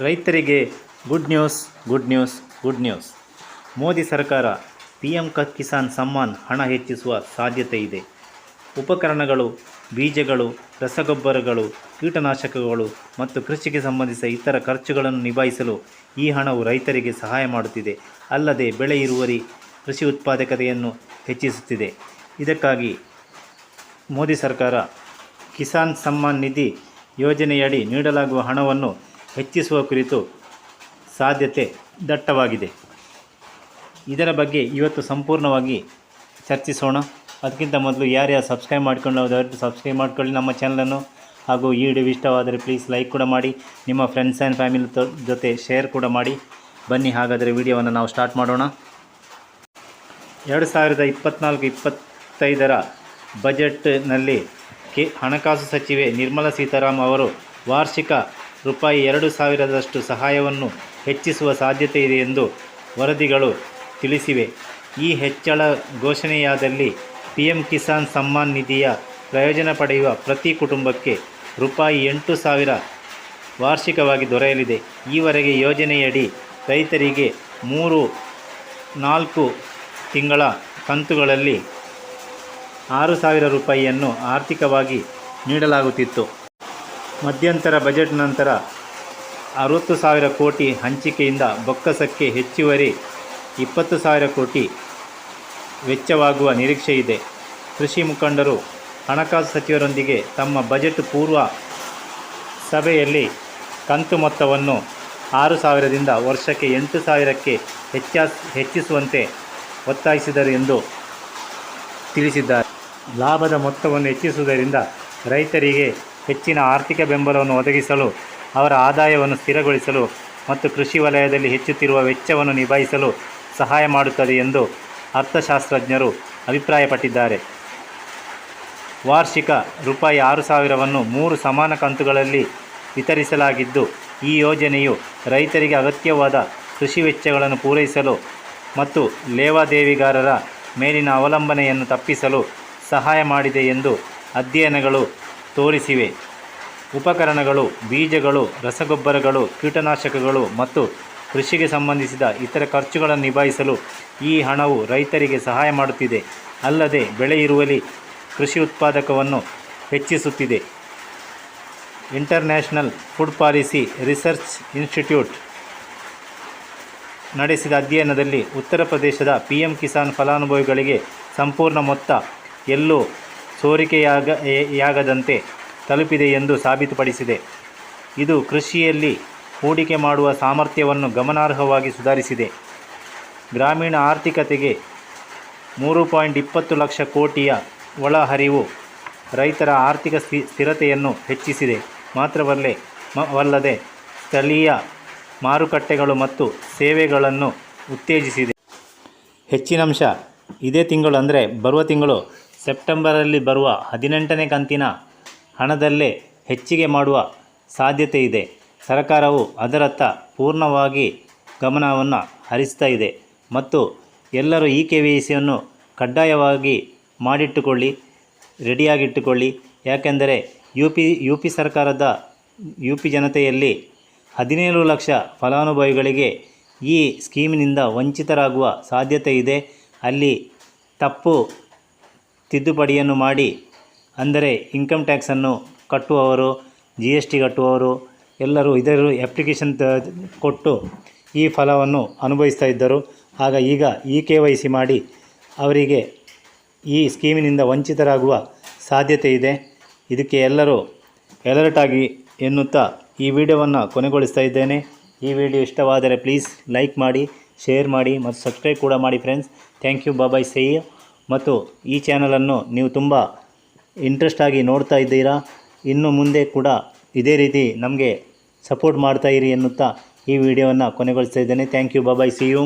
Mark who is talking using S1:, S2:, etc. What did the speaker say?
S1: ರೈತರಿಗೆ good news good news good news Modi ಸರ್ಕಾರ P M ಕ, ಕಿಸಾನ್ ಸಮ್ಮಾನ್ ಹಣ ಹೆಚ್ಚಿಸುವ ಸಾಧ್ಯತೆ ಇದೆ. ಉಪಕರಣಗಳು, ಬೀಜಗಳು, ರಸಗೊಬ್ಬರಗಳು, ಕೀಟನಾಶಕಗಳು ಮತ್ತು ಕೃಷಿಗೆ ಸಂಬಂಧಿಸಿದ ಇತರ ಖರ್ಚುಗಳನ್ನು ನಿಭಾಯಿಸಲು ಈ ಹಣವು ರೈತರಿಗೆ ಸಹಾಯ ಮಾಡುತ್ತಿದೆ. ಅಲ್ಲದೆ ಬೆಳೆ ಇರುವರಿ ಕೃಷಿ ಉತ್ಪಾದಕತೆಯನ್ನು ಹೆಚ್ಚಿಸುತ್ತಿದೆ. ಇದಕ್ಕಾಗಿ ಮೋದಿ ಸರ್ಕಾರ ಕಿಸಾನ್ ಸಮ್ಮಾನ್ ನಿಧಿ ಯೋಜನೆಯಡಿ ನೀಡಲಾಗುವ ಹಣವನ್ನು ಹೆಚ್ಚಿಸುವ ಕುರಿತು ಸಾಧ್ಯತೆ ದಟ್ಟವಾಗಿದೆ. ಇದರ ಬಗ್ಗೆ ಇವತ್ತು ಸಂಪೂರ್ಣವಾಗಿ ಚರ್ಚಿಸೋಣ. ಅದಕ್ಕಿಂತ ಮೊದಲು ಯಾರ್ಯಾರು ಸಬ್ಸ್ಕ್ರೈಬ್ ಮಾಡ್ಕೊಂಡು ದಯವಿಟ್ಟು ಸಬ್ಸ್ಕ್ರೈಬ್ ಮಾಡ್ಕೊಳ್ಳಿ. ನಮ್ಮ ಚಾನಲನ್ನು ಹಾಗೂ ಈ ವಿಡಿಯೋ ಇಷ್ಟವಾದರೆ ಪ್ಲೀಸ್ ಲೈಕ್ ಕೂಡ ಮಾಡಿ. ನಿಮ್ಮ ಫ್ರೆಂಡ್ಸ್ ಆ್ಯಂಡ್ ಫ್ಯಾಮಿಲಿ ಜೊತೆ ಶೇರ್ ಕೂಡ ಮಾಡಿ. ಬನ್ನಿ, ಹಾಗಾದರೆ ವಿಡಿಯೋವನ್ನು ನಾವು ಸ್ಟಾರ್ಟ್ ಮಾಡೋಣ. ಎರಡು ಸಾವಿರದ ಇಪ್ಪತ್ತ್ನಾಲ್ಕು ಇಪ್ಪತ್ತೈದರ ಬಜೆಟ್ನಲ್ಲಿ ಕೆ ಹಣಕಾಸು ಸಚಿವೆ ನಿರ್ಮಲಾ ಸೀತಾರಾಮ್ ಅವರು ವಾರ್ಷಿಕ ರೂಪಾಯಿ ಎರಡು ಸಾವಿರದಷ್ಟು ಸಹಾಯವನ್ನು ಹೆಚ್ಚಿಸುವ ಸಾಧ್ಯತೆ ಇದೆ ಎಂದು ವರದಿಗಳು ತಿಳಿಸಿವೆ. ಈ ಹೆಚ್ಚಳ ಘೋಷಣೆಯಾದಲ್ಲಿ ಪಿ ಎಂ ಕಿಸಾನ್ ಸಮ್ಮಾನ್ ನಿಧಿಯ ಪ್ರಯೋಜನ ಪಡೆಯುವ ಪ್ರತಿ ಕುಟುಂಬಕ್ಕೆ ರೂಪಾಯಿ ಎಂಟು ಸಾವಿರ ವಾರ್ಷಿಕವಾಗಿ ದೊರೆಯಲಿದೆ. ಈವರೆಗೆ ಯೋಜನೆಯಡಿ ರೈತರಿಗೆ ಮೂರು ನಾಲ್ಕು ತಿಂಗಳ ಕಂತುಗಳಲ್ಲಿ ಆರು ಸಾವಿರ ರೂಪಾಯಿಯನ್ನು ಆರ್ಥಿಕವಾಗಿ ನೀಡಲಾಗುತ್ತಿತ್ತು. ಮಧ್ಯಂತರ ಬಜೆಟ್ ನಂತರ ಅರವತ್ತು ಸಾವಿರ ಕೋಟಿ ಹಂಚಿಕೆಯಿಂದ ಬೊಕ್ಕಸಕ್ಕೆ ಹೆಚ್ಚುವರಿ ಇಪ್ಪತ್ತು ಸಾವಿರ ಕೋಟಿ ವೆಚ್ಚವಾಗುವ ನಿರೀಕ್ಷೆ ಇದೆ. ಕೃಷಿ ಮುಖಂಡರು, ಹಣಕಾಸು ಸಚಿವರೊಂದಿಗೆ ತಮ್ಮ ಬಜೆಟ್ ಪೂರ್ವ ಸಭೆಯಲ್ಲಿ ಕಂತು ಮೊತ್ತವನ್ನು ಆರು ಸಾವಿರದಿಂದ ವರ್ಷಕ್ಕೆ ಎಂಟು ಸಾವಿರಕ್ಕೆ ಹೆಚ್ಚ, ಹೆಚ್ಚಿಸುವಂತೆ ಒತ್ತಾಯಿಸಿದರು ಎಂದು ತಿಳಿಸಿದ್ದಾರೆ. ಲಾಭದ ಮೊತ್ತವನ್ನು ಹೆಚ್ಚಿಸುವುದರಿಂದ ರೈತರಿಗೆ ಹೆಚ್ಚಿನ ಆರ್ಥಿಕ ಬೆಂಬಲವನ್ನು ಒದಗಿಸಲು, ಅವರ ಆದಾಯವನ್ನು ಸ್ಥಿರಗೊಳಿಸಲು ಮತ್ತು ಕೃಷಿ ವಲಯದಲ್ಲಿ ಹೆಚ್ಚುತ್ತಿರುವ ವೆಚ್ಚವನ್ನು ನಿಭಾಯಿಸಲು ಸಹಾಯ ಮಾಡುತ್ತದೆ ಎಂದು ಅರ್ಥಶಾಸ್ತ್ರಜ್ಞರು ಅಭಿಪ್ರಾಯಪಟ್ಟಿದ್ದಾರೆ. ವಾರ್ಷಿಕ ರೂಪಾಯಿ ಆರು ಸಾವಿರವನ್ನು ಮೂರು ಸಮಾನ ಕಂತುಗಳಲ್ಲಿ ವಿತರಿಸಲಾಗಿದ್ದು, ಈ ಯೋಜನೆಯು ರೈತರಿಗೆ ಅಗತ್ಯವಾದ ಕೃಷಿ ವೆಚ್ಚಗಳನ್ನು ಪೂರೈಸಲು ಮತ್ತು ಲೇವಾದೇವಿಗಾರರ ಮೇಲಿನ ಅವಲಂಬನೆಯನ್ನು ತಪ್ಪಿಸಲು ಸಹಾಯ ಮಾಡಿದೆ ಎಂದು ಅಧ್ಯಯನಗಳು ತೋರಿಸಿವೆ. ಉಪಕರಣಗಳು, ಬೀಜಗಳು, ರಸಗೊಬ್ಬರಗಳು, ಕೀಟನಾಶಕಗಳು ಮತ್ತು ಕೃಷಿಗೆ ಸಂಬಂಧಿಸಿದ ಇತರ ಖರ್ಚುಗಳನ್ನು ನಿಭಾಯಿಸಲು ಈ ಹಣವು ರೈತರಿಗೆ ಸಹಾಯ ಮಾಡುತ್ತಿದೆ. ಅಲ್ಲದೆ ಬೆಳೆ ಇರುವಲ್ಲಿ ಕೃಷಿ ಉತ್ಪಾದಕವನ್ನು ಹೆಚ್ಚಿಸುತ್ತಿದೆ. International Food Policy Research Institute ನಡೆಸಿದ ಅಧ್ಯಯನದಲ್ಲಿ ಉತ್ತರ ಪ್ರದೇಶದ ಪಿ ಎಂ ಕಿಸಾನ್ ಫಲಾನುಭವಿಗಳಿಗೆ ಸಂಪೂರ್ಣ ಮೊತ್ತ ಎಲ್ಲೂ ಸೋರಿಕೆಯಾಗ ಯಾಗದಂತೆ ತಲುಪಿದೆ ಎಂದು ಸಾಬೀತುಪಡಿಸಿದೆ. ಇದು ಕೃಷಿಯಲ್ಲಿ ಹೂಡಿಕೆ ಮಾಡುವ ಸಾಮರ್ಥ್ಯವನ್ನು ಗಮನಾರ್ಹವಾಗಿ ಸುಧಾರಿಸಿದೆ. ಗ್ರಾಮೀಣ ಆರ್ಥಿಕತೆಗೆ ಮೂರು ಪಾಯಿಂಟ್ ಇಪ್ಪತ್ತು ಲಕ್ಷ ಕೋಟಿಯ ಒಳಹರಿವು ರೈತರ ಆರ್ಥಿಕ ಸ್ಥಿ, ಸ್ಥಿರತೆಯನ್ನು ಹೆಚ್ಚಿಸಿದೆ. ಮಾತ್ರವಲ್ಲೇ ವಲ್ಲದೆ ಸ್ಥಳೀಯ ಮಾರುಕಟ್ಟೆಗಳು ಮತ್ತು ಸೇವೆಗಳನ್ನು ಉತ್ತೇಜಿಸಿದೆ. ಹೆಚ್ಚಿನಂಶ ಇದೇ ತಿಂಗಳು ಅಂದರೆ ಬರುವ ತಿಂಗಳು ಸೆಪ್ಟೆಂಬರಲ್ಲಿ ಬರುವ ಹದಿನೆಂಟನೇ ಕಂತಿನ ಹಣದಲ್ಲೇ ಹೆಚ್ಚಿಗೆ ಮಾಡುವ ಸಾಧ್ಯತೆ ಇದೆ. ಸರ್ಕಾರವು ಅದರತ್ತ ಪೂರ್ಣವಾಗಿ ಗಮನವನ್ನು ಹರಿಸ್ತಾ ಇದೆ. ಮತ್ತು ಎಲ್ಲರೂ ಈ ಕೆ ವಿ ಕಡ್ಡಾಯವಾಗಿ ಮಾಡಿಟ್ಟುಕೊಳ್ಳಿ, ರೆಡಿಯಾಗಿಟ್ಟುಕೊಳ್ಳಿ. ಯಾಕೆಂದರೆ ಯು ಪಿ ಯು ಪಿ ಸರ್ಕಾರದ ಯು ಪಿ ಜನತೆಯಲ್ಲಿ ಹದಿನೇಳು ಲಕ್ಷ ಫಲಾನುಭವಿಗಳಿಗೆ ಈ ಸ್ಕೀಮಿನಿಂದ ವಂಚಿತರಾಗುವ ಸಾಧ್ಯತೆ ಇದೆ. ಅಲ್ಲಿ ತಪ್ಪು ತಿದ್ದುಪಡಿಯನ್ನು ಮಾಡಿ, ಅಂದರೆ ಇನ್ಕಮ್ ಟ್ಯಾಕ್ಸನ್ನು ಕಟ್ಟುವವರು ಜಿ ಎಸ್ ಟಿ ಕಟ್ಟುವವರು, ಎಲ್ಲರೂ ಇದರ ಅಪ್ಲಿಕೇಶನ್ ಕೊಟ್ಟು ಈ ಫಲವನ್ನು ಅನುಭವಿಸ್ತಾ ಇದ್ದರು. ಆಗ ಈಗ ಇ ಕೆ ವೈ ಸಿ ಮಾಡಿ ಅವರಿಗೆ ಈ ಸ್ಕೀಮಿನಿಂದ ವಂಚಿತರಾಗುವ ಸಾಧ್ಯತೆ ಇದೆ. ಇದಕ್ಕೆ ಎಲ್ಲರೂ ಎಲರ್ಟ್ ಆಗಿ ಎನ್ನುತ್ತಾ ಈ ವಿಡಿಯೋವನ್ನು ಕೊನೆಗೊಳಿಸ್ತಾ ಇದ್ದೇನೆ. ಈ ವಿಡಿಯೋ ಇಷ್ಟವಾದರೆ ಪ್ಲೀಸ್ ಲೈಕ್ ಮಾಡಿ, ಶೇರ್ ಮಾಡಿ ಮತ್ತು ಸಬ್ಸ್ಕ್ರೈಬ್ ಕೂಡ ಮಾಡಿ friends. Thank you bye bye ಸೇಯ್ ಮತ್ತು ಈ ಚಾನಲನ್ನು ನೀವು ತುಂಬ ಇಂಟ್ರೆಸ್ಟಾಗಿ ನೋಡ್ತಾ ಇದ್ದೀರಾ, ಇನ್ನು ಮುಂದೆ ಕೂಡ ಇದೇ ರೀತಿ ನಮಗೆ ಸಪೋರ್ಟ್ ಮಾಡ್ತಾಯಿರಿ ಎನ್ನುತ್ತಾ ಈ ವಿಡಿಯೋವನ್ನು ಕೊನೆಗೊಳಿಸ್ತಾ ಇದ್ದೇನೆ. Thank you bye bye see you